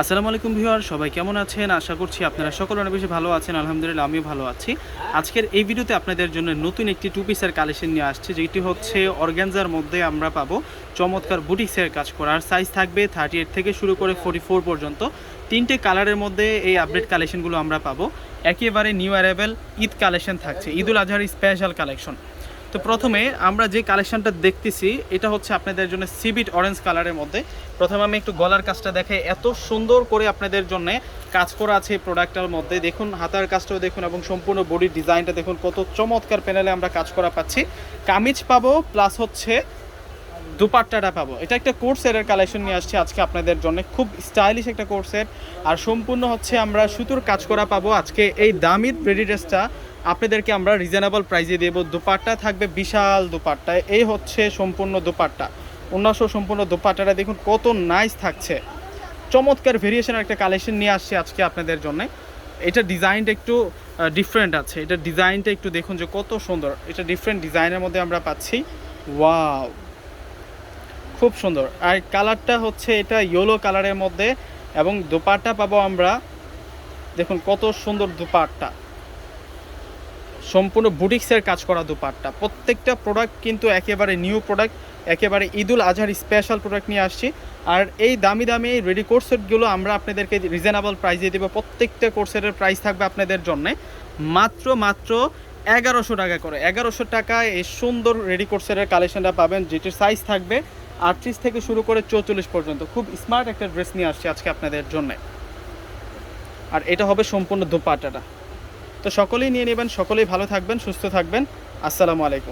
আসসালামু আলাইকুম ভিউয়ার, সবাই কেমন আছেন? আশা করছি আপনারা সকলে অনেক বেশি ভালো আছেন। আলহামদুলিল্লাহ, আমিও ভালো আছি। আজকের এই ভিডিওতে আপনাদের জন্য নতুন একটি টু পিসের কালেকশন নিয়ে আসছে, যেটি হচ্ছে অর্গ্যানজার মধ্যে আমরা পাবো চমৎকার বুটিক্সের কাজ করার সাইজ থাকবে থার্টি এইট থেকে শুরু করে ফোর্টি ফোর পর্যন্ত। তিনটে কালারের মধ্যে এই আপডেট কালেকশনগুলো আমরা পাবো। একেবারে নিউ অ্যারাইভেল ঈদ কালেকশন থাকছে, ঈদুল আজহার স্পেশাল কালেকশন তো প্রথমে আমরা যে কালেকশনটা দেখতেছি, এটা হচ্ছে আপনাদের জন্য সিবিট অরেঞ্জ কালারের মধ্যে। প্রথমে আমি একটু গলার কাজটা দেখে এত সুন্দর করে আপনাদের জন্য কাজ করা আছে প্রোডাক্টটার মধ্যে। দেখুন, হাতার কাজটাও দেখুন এবং সম্পূর্ণ বডির ডিজাইনটা দেখুন। কত চমৎকার প্যানেলে আমরা কাজ করা পাচ্ছি। কামিজ পাবো প্লাস হচ্ছে দুপাট্টাটা পাবো। এটা একটা কোর্স সেটের কালেকশন নিয়ে আসছি আজকে আপনাদের জন্য। খুব স্টাইলিশ একটা কোর্স সেট আর সম্পূর্ণ হচ্ছে আমরা সুতোর কাজ করা পাবো আজকে এই দামির রেডি ড্রেসটা আপনাদেরকে আমরা রিজনেবল প্রাইসে দেবো। দুপাট্টা থাকবে বিশাল দুপাট্টা। এই হচ্ছে সম্পূর্ণ দুপাট্টা। অন্যান্য সম্পূর্ণ দুপাট্টাটা দেখুন কত নাইস থাকছে। চমৎকার ভেরিয়েশনের একটা কালেকশন নিয়ে আসছি আজকে আপনাদের জন্য। এটা ডিজাইনটা একটু ডিফারেন্ট আছে। এটা ডিজাইনটা একটু দেখুন যে কত সুন্দর। এটা ডিফারেন্ট ডিজাইনের মধ্যে আমরা পাচ্ছি। ওয়াও খুব সুন্দর। আর কালারটা হচ্ছে এটা ইয়েলো কালারের মধ্যে এবং দুপাট্টা পাবো আমরা। দেখুন কত সুন্দর দুপাট্টা। সম্পূর্ণ বুটিক্সের কাজ করা দুপাট্টা। প্রত্যেকটা প্রোডাক্ট কিন্তু একেবারে নিউ প্রোডাক্ট একেবারে ঈদুল আজহার স্পেশাল প্রোডাক্ট নিয়ে আসছি। আর এই দামি দামি রেডি কোর্সেটগুলো আমরা আপনাদেরকে রিজনেবল প্রাইসে দেবো। প্রত্যেকটা কোর্সেটের প্রাইস থাকবে আপনাদের জন্য। মাত্র মাত্র এগারোশো টাকা করে। এগারোশো টাকায় এই সুন্দর রেডি কোর্সেটের কালেকশনটা পাবেন, যেটির সাইজ থাকবে আটত্রিশ থেকে শুরু করে চৌচল্লিশ পর্যন্ত। খুব স্মার্ট একটা ড্রেস নিয়ে আসছি আজকে আপনাদের জন্য। আর এটা হবে সম্পূর্ণ দুপাটাটা তো সকলেই নিয়ে নেবেন, সকলেই ভালো থাকবেন, সুস্থ থাকবেন। আসসালামু আলাইকুম।